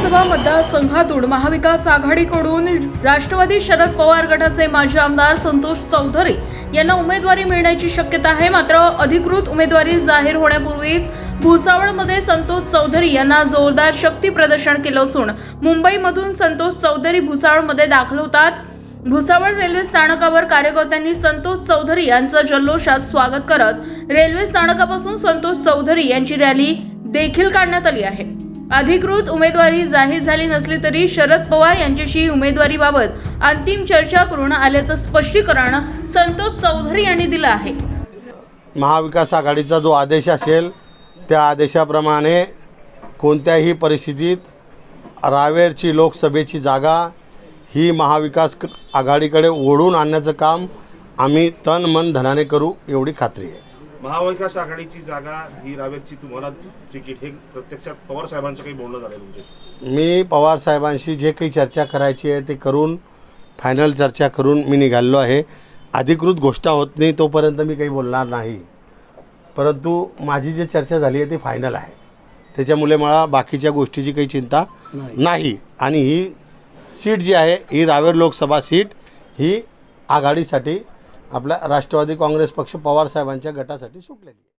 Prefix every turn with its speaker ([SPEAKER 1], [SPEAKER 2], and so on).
[SPEAKER 1] विधानसभा मतदारसंघातून महाविकास आघाडीकडून राष्ट्रवादी शरद पवार गटाचे माजी आमदार संतोष चौधरी यांना उमेदवारी मिळण्याची शक्यता आहे. मात्र अधिकृत उमेदवारी जाहीर होण्यापूर्वीच भुसावळमध्ये संतोष चौधरी यांना जोरदार शक्ती प्रदर्शन केलं असून मुंबईमधून संतोष चौधरी भुसावळमध्ये दाखल होतात. भुसावळ रेल्वे स्थानकावर कार्यकर्त्यांनी संतोष चौधरी यांचं जल्लोषात स्वागत करत रेल्वे स्थानकापासून संतोष चौधरी यांची रॅली देखील काढण्यात आली आहे. अधिकृत उमेदवारी जाहीर झाली नसली तरी शरद पवार यांच्याशी उमेदवारीबाबत अंतिम चर्चा करून आल्याचं स्पष्टीकरण संतोष चौधरी यांनी दिलं आहे.
[SPEAKER 2] महाविकास आघाडीचा जो आदेश असेल त्या आदेशाप्रमाणे कोणत्याही परिस्थितीत रावेरची लोकसभेची जागा ही महाविकास क- आघाडीकडे ओढून आणण्याचं काम आम्ही तन मन धनाने करू एवढी खात्री आहे.
[SPEAKER 3] महाविकास आघाडीची जागा ही रावेरची तुम्हाला तिकीट हे प्रत्यक्षात पवार साहेबांचं काही बोलणं झालं तुमचे
[SPEAKER 2] मी पवार साहेबांशी जे काही चर्चा करायची आहे ते करून फायनल चर्चा करून मी निघालेलो आहे. अधिकृत गोष्ट होत नाही तोपर्यंत मी काही बोलणार नाही. परंतु माझी जी चर्चा झाली आहे ती फायनल आहे. त्याच्यामुळे मला बाकीच्या गोष्टीची काही चिंता नाही. आणि ही सीट जी आहे ही रावेर लोकसभा सीट ही आघाडीसाठी आपल्या राष्ट्रवादी काँग्रेस पक्ष पवार साहेबांच्या गटासाठी सुटलेली